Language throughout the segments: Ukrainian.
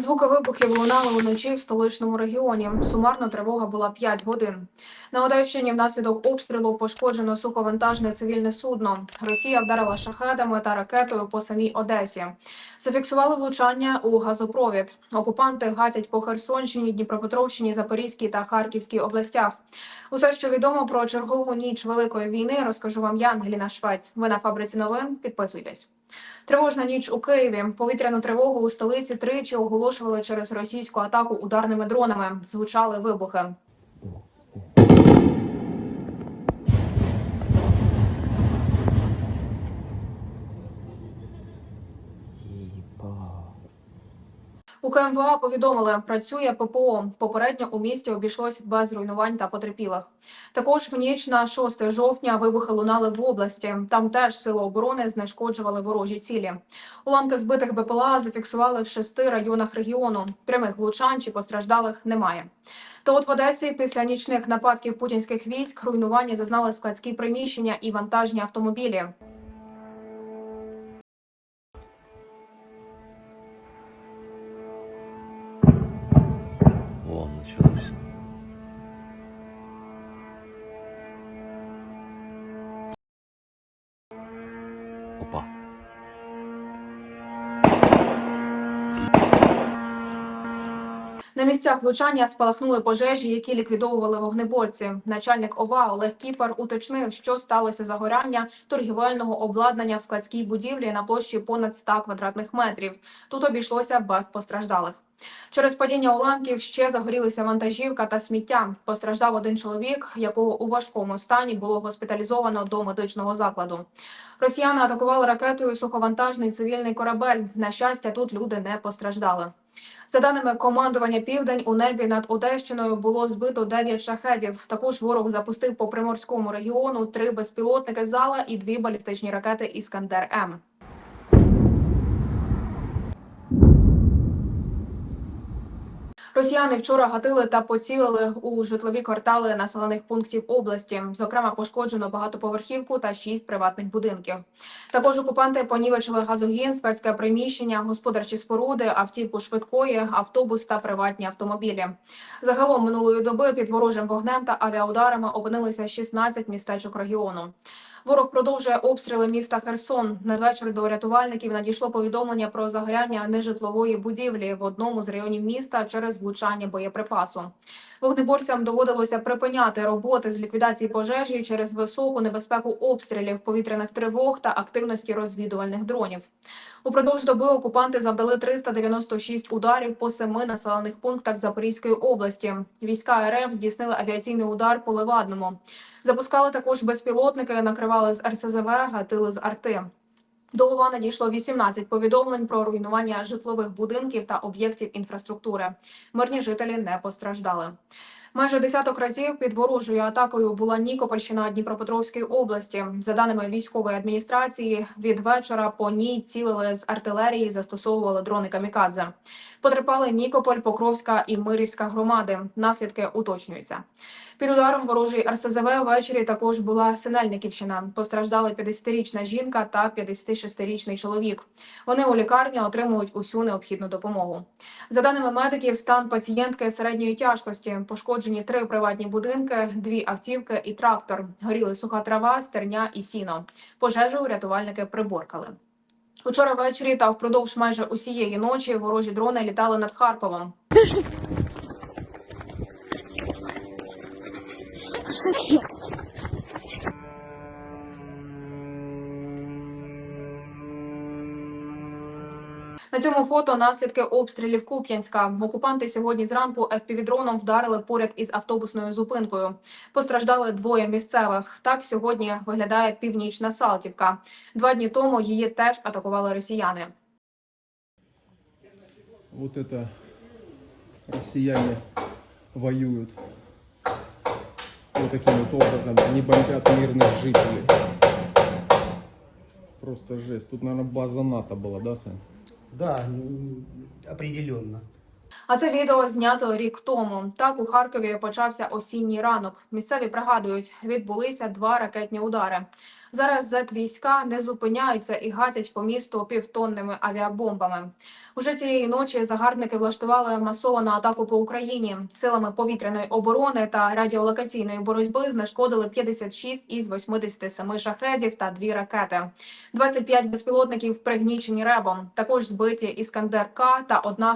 Звуки вибухів лунали уночі в столичному регіоні. Сумарно тривога була 5 годин. На Одещині внаслідок обстрілу пошкоджено суховантажне цивільне судно. Росія вдарила шахедами та ракетою по самій Одесі. Зафіксували влучання у газопровід. Окупанти гатять по Херсонщині, Дніпропетровщині, Запорізькій та Харківській областях. Усе, що відомо про чергову ніч великої війни, розкажу вам я, Ангеліна Швець. Ви на фабриці новин. Підписуйтесь. Тривожна ніч у Києві. Повітряну тривогу у столиці тричі оголошували через російську атаку ударними дронами. Звучали вибухи. У КМВА повідомили, працює ППО. Попередньо у місті обійшлось без руйнувань та потерпілих. Також в ніч на 6 жовтня вибухи лунали в області. Там теж сили оборони знешкоджували ворожі цілі. Уламки збитих БПЛА зафіксували в шести районах регіону. Прямих влучань чи постраждалих немає. Та от в Одесі після нічних нападків путінських військ руйнування зазнали складські приміщення і вантажні автомобілі. Опа. На місцях влучання спалахнули пожежі, які ліквідовували вогнеборці. Начальник ОВА Олег Кіпер уточнив, що сталося загоряння торгівельного обладнання в складській будівлі на площі понад 100 квадратних метрів. Тут обійшлося без постраждалих. Через падіння уламків ще загорілися вантажівка та сміття. Постраждав один чоловік, якого у важкому стані було госпіталізовано до медичного закладу. Росіяни атакували ракетою суховантажний цивільний корабель. На щастя, тут люди не постраждали. За даними командування Південь, у небі над Одещиною було збито 9 шахедів. Також ворог запустив по приморському регіону три безпілотники зала і дві балістичні ракети Іскандер М. Росіяни вчора гатили та поцілили у житлові квартали населених пунктів області. Зокрема, пошкоджено багатоповерхівку та шість приватних будинків. Також окупанти понівечили газогін, спецьке приміщення, господарчі споруди, автівку швидкої, автобус та приватні автомобілі. Загалом минулої доби під ворожим вогнем та авіаударами опинилися 16 містечок регіону. Ворог продовжує обстріли міста Херсон. Надвечір до рятувальників надійшло повідомлення про загоряння нежитлової будівлі в одному з районів міста через влучання боєприпасу. Вогнеборцям доводилося припиняти роботи з ліквідації пожежі через високу небезпеку обстрілів, повітряних тривог та активності розвідувальних дронів. Упродовж доби окупанти завдали 396 ударів по семи населених пунктах Запорізької області. Війська РФ здійснили авіаційний удар по Левадному. Запускали також безпілотники, накривали з РСЗВ, гатили з арти. До ОВА надійшло 18 повідомлень про руйнування житлових будинків та об'єктів інфраструктури. Мирні жителі не постраждали. Майже десяток разів під ворожою атакою була Нікопольщина Дніпропетровської області. За даними військової адміністрації, від вечора по ній цілили з артилерії, застосовували дрони камікадзе. Потерпали Нікополь, Покровська і Мирівська громади. Наслідки уточнюються. Під ударом ворожої РСЗВ ввечері також була Синельниківщина. Постраждали 50-річна жінка та 56-річний чоловік. Вони у лікарні отримують усю необхідну допомогу. За даними медиків, стан пацієнтки середньої тяжкості. Пошкоджені три приватні будинки, дві автівки і трактор. Горіли суха трава, стерня і сіно. Пожежу рятувальники приборкали. Учора ввечері та впродовж майже усієї ночі ворожі дрони літали над Харковом. На цьому фото наслідки обстрілів Куп'янська. Окупанти сьогодні зранку FPV-дроном вдарили поряд із автобусною зупинкою. Постраждали двоє місцевих. Так сьогодні виглядає північна Салтівка. Два дні тому її теж атакували росіяни. вот это россияне воюют вот таким вот образом. Они бомбят мирных жителей. Просто жесть. Тут, наверное, база НАТО была, да, Сань? Да, определенно. А це відео знято рік тому. Так у Харкові почався осінній ранок. Місцеві пригадують, відбулися два ракетні удари. Зараз зет-війська не зупиняються і гатять по місту півтонними авіабомбами. Уже цієї ночі загарбники влаштували масовану атаку по Україні. Силами повітряної оборони та радіолокаційної боротьби знешкодили 56 із 87 шахедів та дві ракети. 25 безпілотників пригнічені ребом. Також збиті Іскандер К та одна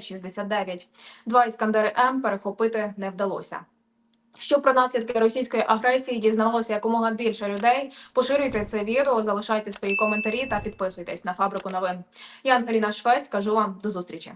Х-59-69. Два Іскандери М перехопити не вдалося. Щоб про наслідки російської агресії дізнавалося якомога більше людей, поширюйте це відео, залишайте свої коментарі та підписуйтесь на фабрику новин. Я Ангеліна Швець. Кажу вам до зустрічі.